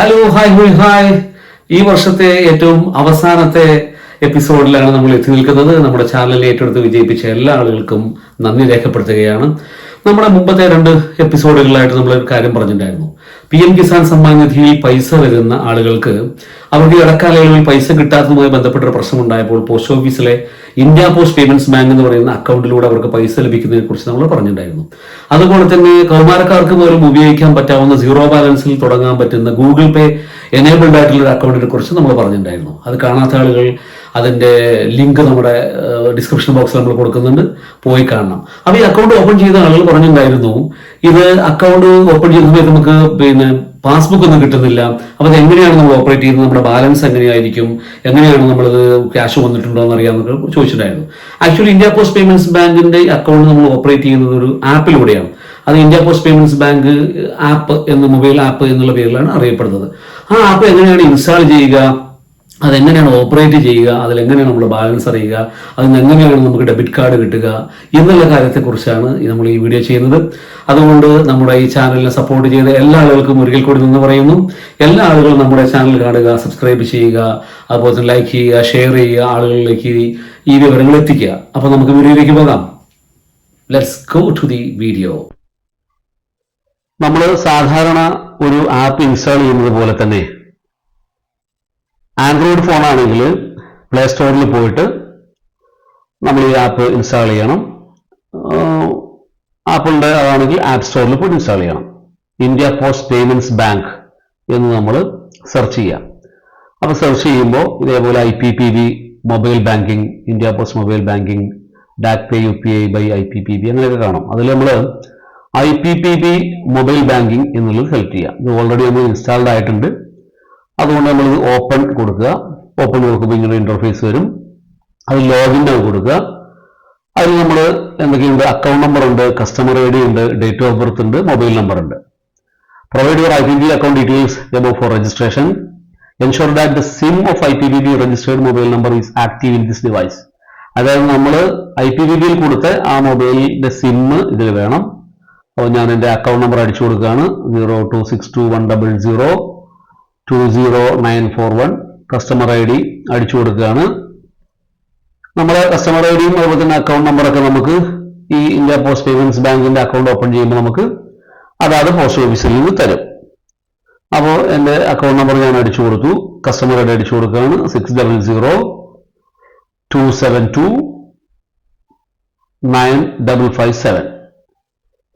Hello hi ഹുയ് hi ഈ വർഷത്തെ ഏറ്റവും അവസാനത്തെ എപ്പിസോഡിലാണ് നമ്മൾ എത്തി നിൽക്കുന്നത്. നമ്മുടെ ചാനലിൽ ഏറ്റെടുത്ത് വിജയിപ്പിച്ച എല്ലാ ആളുകൾക്കും നന്ദി രേഖപ്പെടുത്തുകയാണ്. നമ്മുടെ മുമ്പത്തെ രണ്ട് എപ്പിസോഡുകളിലായിട്ട് നമ്മൾ ഒരു കാര്യം പറഞ്ഞിട്ടുണ്ടായിരുന്നു. പി എം കിസാൻ സമ്മാൻ നിധിയിൽ പൈസ വരുന്ന ആളുകൾക്ക് അവർക്ക് ഈ ഇടക്കാലയളവിൽ പൈസ കിട്ടാത്തതുമായി ബന്ധപ്പെട്ട ഒരു പ്രശ്നം ഉണ്ടായപ്പോൾ പോസ്റ്റ് ഓഫീസിലെ ഇന്ത്യ പോസ്റ്റ് പേയ്മെന്റ്സ് ബാങ്ക് എന്ന് പറയുന്ന അക്കൗണ്ടിലൂടെ അവർക്ക് പൈസ ലഭിക്കുന്നതിനെ കുറിച്ച് നമ്മൾ പറഞ്ഞിട്ടുണ്ടായിരുന്നു. അതുപോലെ തന്നെ കൗമാരക്കാർക്ക് പോലും ഉപയോഗിക്കാൻ പറ്റാവുന്ന സീറോ ബാലൻസിൽ തുടങ്ങാൻ പറ്റുന്ന ഗൂഗിൾ പേ എനേബിൾഡ് ആയിട്ടുള്ള ഒരു അക്കൗണ്ടിനെ കുറിച്ച് നമ്മൾ പറഞ്ഞിട്ടുണ്ടായിരുന്നു. അത് കാണാത്ത ആളുകൾ അതിന്റെ ലിങ്ക് നമ്മുടെ ഡിസ്ക്രിപ്ഷൻ ബോക്സിൽ നമ്മൾ കൊടുക്കുന്നുണ്ട്. പോയി കാണണം. അപ്പോൾ ഈ അക്കൗണ്ട് ഓപ്പൺ ചെയ്ത ആളുകൾ പറഞ്ഞിട്ടുണ്ടായിരുന്നു ഇത് അക്കൗണ്ട് ഓപ്പൺ ചെയ്ത സമയത്ത് നമുക്ക് പിന്നെ പാസ്ബുക്ക് ഒന്നും കിട്ടുന്നില്ല. അപ്പോൾ അത് എങ്ങനെയാണ് നമ്മൾ ഓപ്പറേറ്റ് ചെയ്യുന്നത്? നമ്മുടെ ബാലൻസ് എങ്ങനെയായിരിക്കും? എങ്ങനെയാണ് നമ്മളത് ക്യാഷ് വന്നിട്ടുണ്ടോ എന്ന് അറിയാമെന്നൊക്കെ ചോദിച്ചിട്ടുണ്ടായിരുന്നു. ആക്ച്വലി ഇന്ത്യ പോസ്റ്റ് പേയ്മെന്റ്സ് ബാങ്കിന്റെ അക്കൗണ്ട് നമ്മൾ ഓപ്പറേറ്റ് ചെയ്യുന്നത് ഒരു ആപ്പിലൂടെയാണ് അത് India post payments bank app എന്ന മൊബൈൽ ആപ്പ് എന്നുള്ള പേരിലാണ് അറിയപ്പെടുന്നത്. ആ ആപ്പ് എങ്ങനെയാണ് ഇൻസ്റ്റാൾ ചെയ്യുക? അതെങ്ങനെയാണ് ഓപ്പറേറ്റ് ചെയ്യുക? അതിലെങ്ങനെയാണ് നമ്മൾ ബാലൻസ് അറിയുക? അതിന് എങ്ങനെയാണ് നമുക്ക് ഡെബിറ്റ് കാർഡ് കിട്ടുക? എന്നുള്ള കാര്യത്തെക്കുറിച്ചാണ് നമ്മൾ ഈ വീഡിയോ ചെയ്യുന്നത്. അതുകൊണ്ട് നമ്മുടെ ഈ ചാനലിനെ സപ്പോർട്ട് ചെയ്ത എല്ലാ ആളുകൾക്കും ഒരിക്കൽ കൂടി നിന്ന് പറയുന്നു. എല്ലാ ആളുകളും നമ്മുടെ ചാനൽ കാണുക സബ്സ്ക്രൈബ് ചെയ്യുക അതുപോലെ തന്നെ ലൈക്ക് ചെയ്യുക ഷെയർ ചെയ്യുക ആളുകളിലേക്ക് ഈ വിവരങ്ങൾ എത്തിക്കുക. അപ്പോൾ നമുക്ക് വീഡിയോയിലേക്ക് പോകാം. Let's go to the video നമ്മൾ സാധാരണ ഒരു ആപ്പ് ഇൻസ്റ്റാൾ ചെയ്യുന്നത് പോലെ തന്നെ ആൻഡ്രോയിഡ് ഫോണാണെങ്കിൽ പ്ലേ സ്റ്റോറിൽ പോയിട്ട് നമ്മൾ ഈ ആപ്പ് ഇൻസ്റ്റാൾ ചെയ്യണം ആപ്പിളിന്റെ അതാണെങ്കിൽ ആപ്പ് സ്റ്റോറിൽ പോയിട്ട് ഇൻസ്റ്റാൾ ചെയ്യണം. ഇന്ത്യ പോസ്റ്റ് പേയ്മെന്റ്സ് ബാങ്ക് എന്ന് നമ്മൾ സെർച്ച് ചെയ്യാം. അപ്പോൾ സെർച്ച് ചെയ്യുമ്പോൾ ഇതേപോലെ I P P B mobile banking India post mobile banking Dak pay U P I by I P P B അങ്ങനെയൊക്കെ കാണും. അതിൽ നമ്മൾ I P P B mobile banking എന്നുള്ളത് സെലക്ട് ചെയ്യുക. ഇത് ഓൾറെഡി നമ്മൾ ഇൻസ്റ്റാൾഡ് ആയിട്ടുണ്ട്. അതുകൊണ്ട് നമ്മൾ ഓപ്പൺ കൊടുക്കുക. ഓപ്പൺ കൊടുക്കുമ്പോൾ ഇങ്ങനെ ഇന്റർഫേസ് വരും. അത് ലോഗിൻ കൊടുക്കുക. അതിൽ നമ്മൾ എന്തൊക്കെയുണ്ട്? അക്കൗണ്ട് നമ്പർ ഉണ്ട് കസ്റ്റമർ ഐ ഡി ഉണ്ട് ഡേറ്റ് ഓഫ് ബർത്ത് ഉണ്ട് മൊബൈൽ നമ്പർ ഉണ്ട്. Provide your I P B account details above for registration ensure that the SIM of I P B B registered mobile number is active in this device അതായത് നമ്മൾ I P B ബിയിൽ കൊടുത്ത ആ മൊബൈലിന്റെ SIM ഇതിൽ വേണം. അപ്പോൾ ഞാൻ എന്റെ അക്കൗണ്ട് നമ്പർ അടിച്ചു കൊടുക്കുകയാണ്. Zero two six two one double zero two zero nine four one customer I D അടിച്ചു കൊടുക്കുകയാണ്. നമ്മുടെ കസ്റ്റമർ ഐ ഡിയും അതുപോലെ തന്നെ അക്കൗണ്ട് നമ്പറൊക്കെ നമുക്ക് ഈ ഇന്ത്യ പോസ്റ്റ് പേയ്മെന്റ്സ് ബാങ്കിന്റെ അക്കൗണ്ട് ഓപ്പൺ ചെയ്യുമ്പോൾ നമുക്ക് അതാത് പോസ്റ്റ് ഓഫീസിൽ നിന്ന് തരും. അപ്പോൾ എന്റെ അക്കൗണ്ട് നമ്പർ ഞാൻ അടിച്ചു കൊടുത്തു. കസ്റ്റമർ ഐ ഡി അടിച്ചു കൊടുക്കുകയാണ്. Six double zero two seven two nine double five seven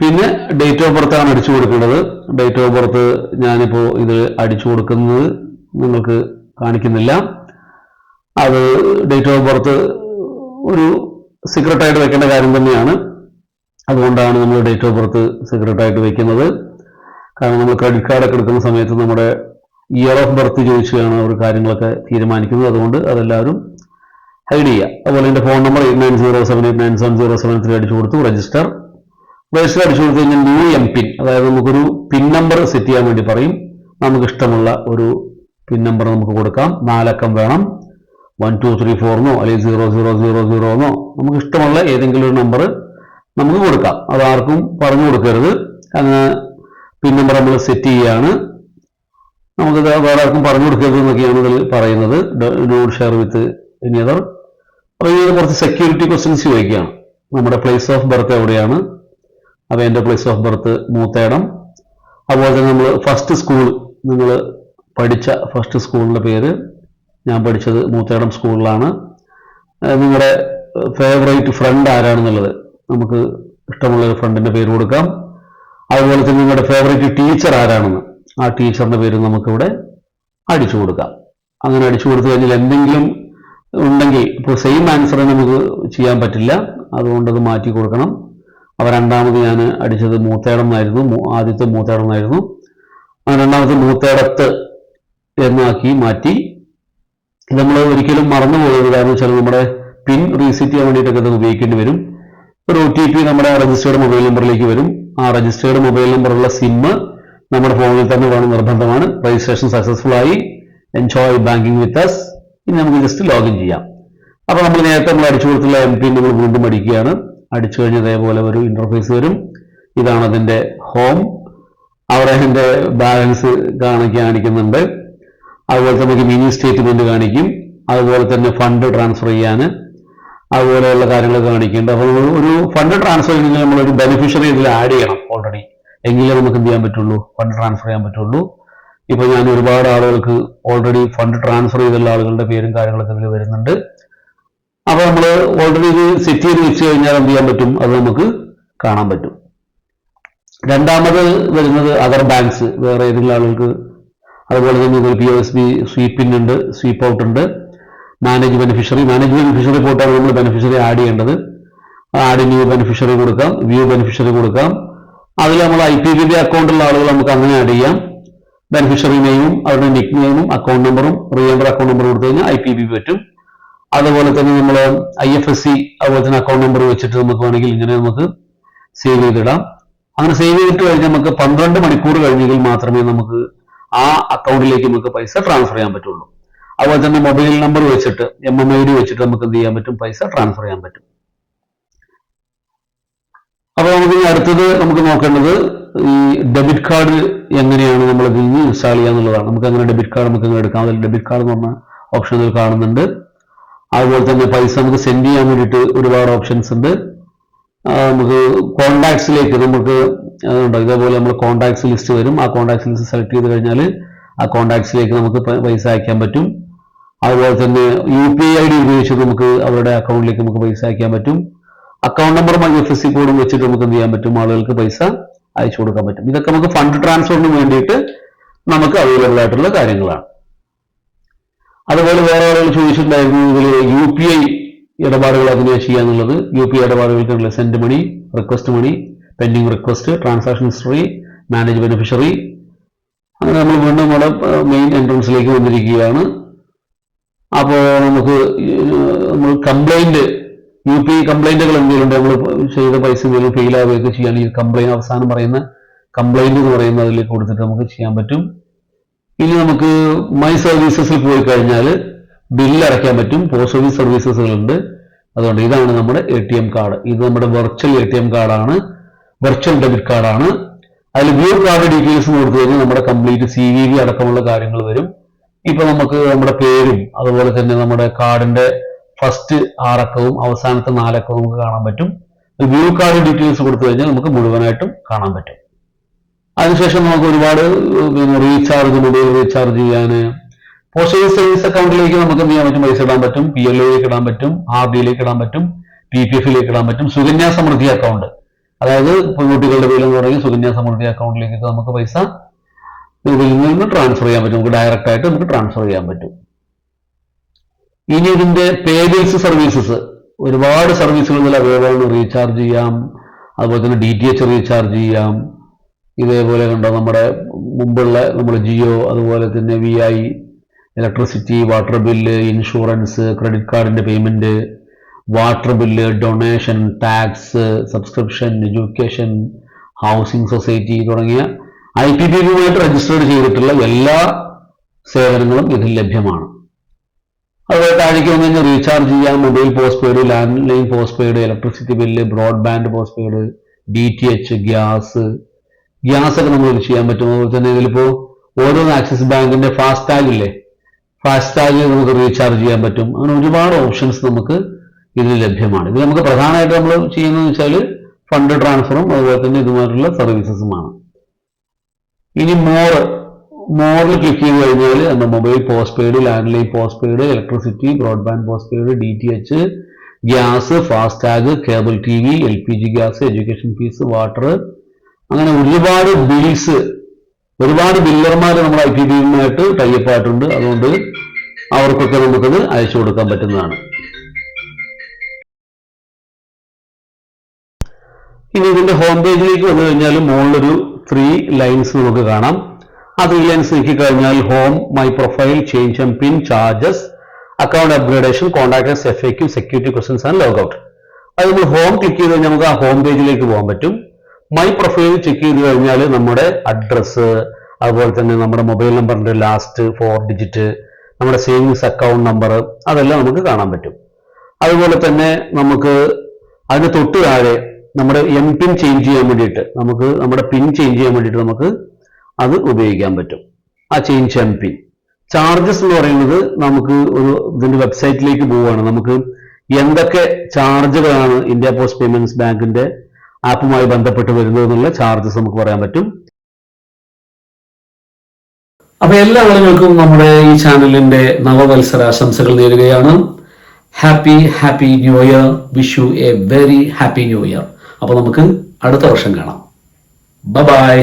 പിന്നെ ഡേറ്റ് ഓഫ് ബർത്ത് ആണ് അടിച്ചു കൊടുക്കേണ്ടത്. ഡേറ്റ് ഓഫ് ബർത്ത് ഞാനിപ്പോൾ ഇത് അടിച്ചു കൊടുക്കുന്നത് നിങ്ങൾക്ക് കാണിക്കുന്നില്ല. അത് ഡേറ്റ് ഓഫ് ബർത്ത് ഒരു സീക്രട്ടായിട്ട് വെക്കേണ്ട കാര്യം തന്നെയാണ്. അതുകൊണ്ടാണ് നമ്മൾ ഡേറ്റ് ഓഫ് ബർത്ത് സീക്രട്ടായിട്ട് വെക്കുന്നത്. കാരണം നമ്മൾ ക്രെഡിറ്റ് കാർഡൊക്കെ എടുക്കുന്ന സമയത്ത് നമ്മുടെ ഇയർ ഓഫ് ബർത്ത് ചോദിച്ചാണ് അവർ കാര്യങ്ങളൊക്കെ തീരുമാനിക്കുന്നത്. അതുകൊണ്ട് അതെല്ലാവരും ഹൈഡ് ചെയ്യുക. അതുപോലെ എന്റെ phone number eight nine zero seven eight nine seven zero seven three അടിച്ചു കൊടുത്തു രജിസ്റ്റർ രജിസ്റ്റർ അടിച്ചു കൊടുത്തു കഴിഞ്ഞാൽ ന്യൂ എം പിൻ അതായത് നമുക്കൊരു പിൻ നമ്പർ സെറ്റ് ചെയ്യാൻ വേണ്ടി പറയും. നമുക്ക് ഇഷ്ടമുള്ള ഒരു പിൻ നമ്പർ നമുക്ക് കൊടുക്കാം. നാലക്കം വേണം. വൺ ടു ത്രീ ഫോറിനോ അല്ലെങ്കിൽ സീറോ സീറോ സീറോ സീറോന്നോ നമുക്ക് ഇഷ്ടമുള്ള ഏതെങ്കിലും ഒരു നമ്പർ നമുക്ക് കൊടുക്കാം. അത് ആർക്കും പറഞ്ഞു കൊടുക്കരുത്. അങ്ങനെ പിൻ നമ്പർ നമ്മൾ സെറ്റ് ചെയ്യുകയാണ് നമുക്ക് വേറെ ആർക്കും പറഞ്ഞു കൊടുക്കരുത് എന്നൊക്കെയാണ് ഇതിൽ പറയുന്നത്. Not share with any other അപ്പോൾ കുറച്ച് സെക്യൂരിറ്റി ക്വസ്റ്റ്യൻസ് ചോദിക്കുകയാണ്. നമ്മുടെ പ്ലേസ് ഓഫ് ബർത്ത് എവിടെയാണ്? അപ്പോൾ എന്റെ പ്ലേസ് ഓഫ് ബർത്ത് മൂത്തേടം. അതുപോലെ തന്നെ നമ്മൾ ഫസ്റ്റ് സ്കൂൾ നിങ്ങൾ പഠിച്ച ഫസ്റ്റ് സ്കൂളിന്റെ പേര് ഞാൻ പഠിച്ചത് മൂത്തേടം സ്കൂളിലാണ് നിങ്ങളുടെ ഫേവറേറ്റ് ഫ്രണ്ട് ആരാണെന്നുള്ളത് നമുക്ക് ഇഷ്ടമുള്ള ഒരു ഫ്രണ്ടിന്റെ പേര് കൊടുക്കാം. അതുപോലെ തന്നെ നിങ്ങളുടെ ഫേവറേറ്റ് ടീച്ചർ ആരാണെന്ന് ആ ടീച്ചറിന്റെ പേര് നമുക്കിവിടെ അടിച്ചു കൊടുക്കാം. അങ്ങനെ അടിച്ചു കൊടുത്തു കഴിഞ്ഞാൽ എന്തെങ്കിലും ഉണ്ടെങ്കിൽ ഇപ്പോൾ സെയിം ആൻസർ നമുക്ക് ചെയ്യാൻ പറ്റില്ല. അതുകൊണ്ട് അത് മാറ്റി കൊടുക്കണം. അപ്പോൾ രണ്ടാമത് ഞാൻ അടിച്ചത് മൂത്തേടം എന്നായിരുന്നു ആദ്യത്തെ മൂത്തേടം എന്നായിരുന്നു രണ്ടാമത്തെ മൂത്തേടത്ത് എന്നാക്കി മാറ്റി. നമ്മൾ ഒരിക്കലും മറന്നു പോകരുത്. കാരണം വെച്ചാൽ നമ്മുടെ പിൻ റീസെറ്റ് ചെയ്യാൻ വേണ്ടിയിട്ടൊക്കെ ഇത് ഉപയോഗിക്കേണ്ടി വരും. ഒരു ഒ ടി പി നമ്മുടെ രജിസ്റ്റേർഡ് മൊബൈൽ നമ്പറിലേക്ക് വരും. ആ രജിസ്റ്റേർഡ് മൊബൈൽ നമ്പറുള്ള സിമ്മ് നമ്മുടെ ഫോണിൽ തന്നെ വേണം നിർബന്ധമാണ്. രജിസ്ട്രേഷൻ സക്സസ്ഫുൾ ആയി. എൻജോയ് ബാങ്കിങ് വിത്ത് അസ് ഇനി നമുക്ക് ജസ്റ്റ് ലോഗിൻ ചെയ്യാം. അപ്പോൾ നമ്മൾ നേരത്തെ നമ്മൾ അടിച്ചു കൊടുത്തുള്ള എം പിൻ നമ്മൾ വീണ്ടും അടിക്കുകയാണ്. അടിച്ചു കഴിഞ്ഞ ഇതേപോലെ ഒരു ഇന്റർഫേസ് വരും. ഇതാണ് അതിന്റെ ഹോം അവിടെ അതിന്റെ ബാലൻസ് കാണിക്കാണിക്കുന്നുണ്ട് അതുപോലെ തന്നെ നമുക്ക് മിനി സ്റ്റേറ്റ്മെന്റ് കാണിക്കും. അതുപോലെ തന്നെ ഫണ്ട് ട്രാൻസ്ഫർ ചെയ്യാൻ. അതുപോലെയുള്ള കാര്യങ്ങൾ കാണിക്കുന്നുണ്ട്. അപ്പോൾ ഒരു- ഫണ്ട് ട്രാൻസ്ഫർ ചെയ്യണമെങ്കിൽ നമ്മളൊരു ബെനിഫിഷ്യറി ഇതിൽ ആഡ് ചെയ്യണം ഓൾറെഡി എങ്കിലേ നമുക്ക് എന്ത് ചെയ്യാൻ പറ്റുള്ളൂ? ഫണ്ട് ട്രാൻസ്ഫർ ചെയ്യാൻ പറ്റുള്ളൂ. ഇപ്പൊ ഞാൻ ഒരുപാട് ആളുകൾക്ക് ഓൾറെഡി ഫണ്ട് ട്രാൻസ്ഫർ ചെയ്തുള്ള ആളുകളുടെ പേരും കാര്യങ്ങളൊക്കെ ഇതിൽ വരുന്നുണ്ട്. അപ്പൊ നമ്മൾ ഓൾറെഡി ഇത് സെറ്റ് ചെയ്ത് വെച്ച് കഴിഞ്ഞാൽ എന്ത് ചെയ്യാൻ പറ്റും? അത് നമുക്ക് കാണാൻ പറ്റും. രണ്ടാമത് വരുന്നത് അതർ ബാങ്ക്സ് വേറെ ഏതെങ്കിലും ആളുകൾക്ക് അതുപോലെ തന്നെ പി എസ് ബി സ്വീപ്പിൻ ഉണ്ട് സ്വീപ്പ് ഔട്ട് ഉണ്ട്. മാനേജ് ബെനിഫിഷ്യറി മാനേജ് ബെനിഫിഷ്യറി പോയിട്ടാണ് നമ്മൾ ബെനിഫിഷ്യറി ആഡ് ചെയ്യേണ്ടത്. ആഡ് ന്യൂ ബെനിഫിഷ്യറി കൊടുക്കാം വ്യൂ ബെനിഫിഷ്യറി കൊടുക്കാം. അതിൽ നമ്മൾ ഐ പി ബി ബി അക്കൗണ്ടുള്ള ആളുകൾ നമുക്ക് അങ്ങനെ ആഡ് ചെയ്യാം. ബെനിഫിഷ്യറി നെയിമും അവരുടെ നിക് നെയിമും അക്കൗണ്ട് നമ്പറും റിയൻഡർ അക്കൗണ്ട് നമ്പർ കൊടുത്തു കഴിഞ്ഞാൽ ഐ പി ബി പറ്റും. അതുപോലെ തന്നെ നമ്മൾ ഐ എഫ് എസ് സി അതുപോലെ തന്നെ അക്കൗണ്ട് നമ്പർ വെച്ചിട്ട് നമുക്ക് വേണമെങ്കിൽ ഇങ്ങനെ നമുക്ക് സേവ് ചെയ്തിടാം. അങ്ങനെ സേവ് ചെയ്തിട്ട് കഴിഞ്ഞാൽ നമുക്ക് പന്ത്രണ്ട് മണിക്കൂർ കഴിഞ്ഞെങ്കിൽ മാത്രമേ നമുക്ക് ആ അക്കൗണ്ടിലേക്ക് നമുക്ക് പൈസ ട്രാൻസ്ഫർ ചെയ്യാൻ പറ്റുള്ളൂ. അതുപോലെ തന്നെ മൊബൈൽ നമ്പർ വെച്ചിട്ട് എം എം ഐ ഡി വെച്ചിട്ട് നമുക്ക് എന്ത് ചെയ്യാൻ പറ്റും? പൈസ ട്രാൻസ്ഫർ ചെയ്യാൻ പറ്റും. അപ്പോൾ നമുക്ക് അടുത്തത് നമുക്ക് നോക്കേണ്ടത് ഈ ഡെബിറ്റ് കാർഡ് എങ്ങനെയാണ് നമ്മൾ ഇതിൽ നിന്ന് ഇൻസ്റ്റാൾ ചെയ്യുക എന്നുള്ളതാണ് നമുക്ക് അങ്ങനെ ഡെബിറ്റ് കാർഡ് നമുക്ക് എടുക്കാം. അതിൽ ഡെബിറ്റ് കാർഡ് എന്ന് പറഞ്ഞ ഓപ്ഷൻ കാണുന്നുണ്ട്. അതുപോലെ തന്നെ പൈസ നമുക്ക് സെൻഡ് ചെയ്യാൻ വേണ്ടിയിട്ട് ഒരുപാട് ഓപ്ഷൻസ് ഉണ്ട്. നമുക്ക് കോണ്ടാക്ട്സിലേക്ക് നമുക്ക് അതുണ്ട് ഇതേപോലെ നമ്മൾ കോണ്ടാക്ട്സ് ലിസ്റ്റ് വരും. ആ കോണ്ടാക്ട്സ് ലിസ്റ്റ് സെലക്ട് ചെയ്ത് കഴിഞ്ഞാൽ ആ കോണ്ടാക്ട്സിലേക്ക് നമുക്ക് പൈസ അയക്കാൻ പറ്റും. അതുപോലെ തന്നെ യു പി ഐ ഡി ഉപയോഗിച്ച് നമുക്ക് അവരുടെ അക്കൗണ്ടിലേക്ക് നമുക്ക് പൈസ അയക്കാൻ പറ്റും. അക്കൗണ്ട് നമ്പറും ഐ എഫ് എസ് സി കോഡും വെച്ചിട്ട് നമുക്ക് എന്ത് ചെയ്യാൻ പറ്റും? ആളുകൾക്ക് പൈസ അയച്ചു കൊടുക്കാൻ പറ്റും. ഇതൊക്കെ നമുക്ക് ഫണ്ട് ട്രാൻസ്ഫറിന് വേണ്ടിയിട്ട് നമുക്ക് അവൈലബിൾ ആയിട്ടുള്ള കാര്യങ്ങളാണ്. അതുപോലെ വേറെ ആളുകൾ ചോദിച്ചിട്ടുണ്ടായിരുന്നു ഇതിൽ യു പി ഐ ഇടപാടുകൾ അതിനെ ചെയ്യാന്നുള്ളത്. U P I ഇടപാടുകൾക്കുള്ള send money request money pending request transaction history manage beneficiary അങ്ങനെ നമ്മൾ വീണ്ടും നമ്മുടെ മെയിൻ എൻട്രൻസിലേക്ക് വന്നിരിക്കുകയാണ്. അപ്പോൾ നമുക്ക് നമ്മൾ കംപ്ലൈന്റ് യു പി ഐ കംപ്ലൈന്റുകൾ എന്തെങ്കിലും നമ്മൾ ചെയ്ത പൈസ എന്തെങ്കിലും ഫെയിൽ ആവുകയൊക്കെ ചെയ്യാൻ ഈ കംപ്ലൈന്റ് അവസാനം പറയുന്ന കംപ്ലൈന്റ് എന്ന് പറയുന്ന അതിലേക്ക് കൊടുത്തിട്ട് നമുക്ക് ചെയ്യാൻ പറ്റും. ഇനി നമുക്ക് മൈ സർവീസസിൽ പോയി കഴിഞ്ഞാൽ ബില്ല് അടയ്ക്കാൻ പറ്റും. പോസ്റ്റ് ഓഫീസ് സർവീസസുകളുണ്ട് അതുകൊണ്ട് ഇതാണ് നമ്മുടെ എ ടി എം കാർഡ് ഇത് നമ്മുടെ വെർച്വൽ എ ടി എം കാർഡാണ് വെർച്വൽ ഡെബിറ്റ് കാർഡാണ് അതിൽ വ്യൂ കാർഡ് ഡീറ്റെയിൽസ് കൊടുത്തു കഴിഞ്ഞാൽ നമ്മുടെ കംപ്ലീറ്റ് സി വി വി അടക്കമുള്ള കാര്യങ്ങൾ വരും. ഇപ്പൊ നമുക്ക് നമ്മുടെ പേരും അതുപോലെ തന്നെ നമ്മുടെ കാർഡിന്റെ ഫസ്റ്റ് ആറക്കവും അവസാനത്തെ നാലക്കവും നമുക്ക് കാണാൻ പറ്റും. വ്യൂ കാർഡ് ഡീറ്റെയിൽസ് കൊടുത്തു കഴിഞ്ഞാൽ നമുക്ക് മുഴുവനായിട്ടും കാണാൻ പറ്റും. അതിനുശേഷം നമുക്ക് ഒരുപാട് പിന്നെ റീചാർജ് മൊബൈൽ റീചാർജ് ചെയ്യാൻ പോസ്റ്റ് സേവിങ്സ് അക്കൗണ്ടിലേക്ക് നമുക്ക് ചെയ്യാൻ പറ്റും? പൈസ ഇടാൻ പറ്റും. പി എൽ ഒയിലേക്ക് ഇടാൻ പറ്റും. ആർ ഡിയിലേക്ക് ഇടാൻ പറ്റും. പി പി എഫിലേക്ക് ഇടാൻ പറ്റും. സുകന്യാ സമൃദ്ധി അക്കൗണ്ട് അതായത് പെൺകുട്ടികളുടെ പേരിൽ എന്ന് പറയുന്നത് സുകന്യാ സമൃദ്ധി അക്കൗണ്ടിലേക്ക് നമുക്ക് പൈസ ഇതിൽ നിന്ന് ട്രാൻസ്ഫർ ചെയ്യാൻ പറ്റും. നമുക്ക് ഡയറക്റ്റ് ആയിട്ട് നമുക്ക് ട്രാൻസ്ഫർ ചെയ്യാൻ പറ്റും. ഇനി ഇതിന്റെ പേബിൾസ് സർവീസസ് ഒരുപാട് സർവീസുകൾ അവൈലബിൾ റീചാർജ് ചെയ്യാം. അതുപോലെ തന്നെ ഡി ടി എച്ച് റീചാർജ് ചെയ്യാം. ഇതേപോലെ കണ്ടോ നമ്മുടെ മുമ്പുള്ള നമ്മുടെ ജിയോ അതുപോലെ തന്നെ V I electricity water bill insurance credit കാർഡിന്റെ payment water bill donation tax subscription education housing society തുടങ്ങിയ ഐ പി പി ബിയുമായിട്ട് രജിസ്റ്റേർഡ് ചെയ്തിട്ടുള്ള എല്ലാ സേവനങ്ങളും ഇതിൽ ലഭ്യമാണ്. അതുപോലെ താഴേക്ക് വന്നു കഴിഞ്ഞാൽ റീചാർജ് ചെയ്യാം mobile postpaid landline postpaid electricity bill broadband postpaid D T H gas gas ഒക്കെ ഇതിൽ ചെയ്യാൻ പറ്റും. അതുപോലെ തന്നെ ഇതിലിപ്പോ ഓരോ ആക്സിസ് ബാങ്കിന്റെ ഫാസ്റ്റ് ടാഗ് ഇല്ലേ? ഫാസ്റ്റ് ടാഗ് നമുക്ക് റീചാർജ് ചെയ്യാൻ പറ്റും. അങ്ങനെ ഒരുപാട് ഓപ്ഷൻസ് നമുക്ക് ഇതിൽ ലഭ്യമാണ്. ഇത് നമുക്ക് പ്രധാനമായിട്ട് നമ്മൾ ചെയ്യുന്നതെന്ന് വെച്ചാൽ ഫണ്ട് ട്രാൻസ്ഫറും അതുപോലെ തന്നെ ഇതുമായിട്ടുള്ള സർവീസസുമാണ് ഇനി മോർ മോറിൽ ക്ലിക്ക് ചെയ്ത് കഴിഞ്ഞാൽ നമ്മുടെ mobile postpaid landline postpaid electricity broadband postpaid D T H gas FASTag cable T V L P G gas education fees water അങ്ങനെ ഒരുപാട് ബിൽസ് ഒരുപാട് ബില്ലർമാർ നമ്മുടെ ഐ പി ബിയുമായിട്ട് ടൈപ്പ് അതുകൊണ്ട് അവർക്കൊക്കെ നമുക്കത് അയച്ചു കൊടുക്കാൻ പറ്റുന്നതാണ്. ഇനി ഇതിന്റെ ഹോം പേജിലേക്ക് വന്നു കഴിഞ്ഞാൽ മുകളിലൊരു ത്രീ ലൈൻസ് നമുക്ക് കാണാം. ആ ത്രീ ലൈൻസ് നീക്കി കഴിഞ്ഞാൽ home my profile change and pin charges account upgradation contactors F A Q security questions and log out അത് നമ്മൾ ഹോം ക്ലിക്ക് ചെയ്ത് കഴിഞ്ഞാൽ നമുക്ക് ആ ഹോം പേജിലേക്ക് പോകാൻ പറ്റും. മൈ പ്രൊഫൈൽ ചെക്ക് ചെയ്ത് കഴിഞ്ഞാൽ നമ്മുടെ അഡ്രസ്സ് അതുപോലെ തന്നെ നമ്മുടെ മൊബൈൽ നമ്പറിന്റെ ലാസ്റ്റ് ഫോർ ഡിജിറ്റ് നമ്മുടെ സേവിങ്സ് അക്കൗണ്ട് നമ്പർ അതെല്ലാം നമുക്ക് കാണാൻ പറ്റും. അതുപോലെ തന്നെ നമുക്ക് അതിന് തൊട്ട് താഴെ നമ്മുടെ എം പിൻ ചേഞ്ച് ചെയ്യാൻ വേണ്ടിയിട്ട് നമുക്ക് നമ്മുടെ പിൻ ചേഞ്ച് ചെയ്യാൻ വേണ്ടിയിട്ട് നമുക്ക് അത് ഉപയോഗിക്കാൻ പറ്റും. ആ ചേഞ്ച് എം പിൻ ചാർജസ് എന്ന് പറയുന്നത് നമുക്ക് ഒരു ഇതിന്റെ വെബ്സൈറ്റിലേക്ക് പോവുകയാണ്. നമുക്ക് എന്തൊക്കെ ചാർജുകളാണ് ഇന്ത്യ പോസ്റ്റ് പേയ്മെന്റ്സ് ബാങ്കിന്റെ ആപ്പുമായി ബന്ധപ്പെട്ട് വരുന്നു എന്നുള്ള ചാർജസ് നമുക്ക് പറയാൻ പറ്റും. അപ്പൊ എല്ലാ ആളുകൾക്കും നമ്മുടെ ഈ ചാനലിന്റെ നവവത്സര ആശംസകൾ നേരുകയാണ്. Happy happy new year wish you a very happy new year അപ്പൊ നമുക്ക് അടുത്ത വർഷം കാണാം. ബൈ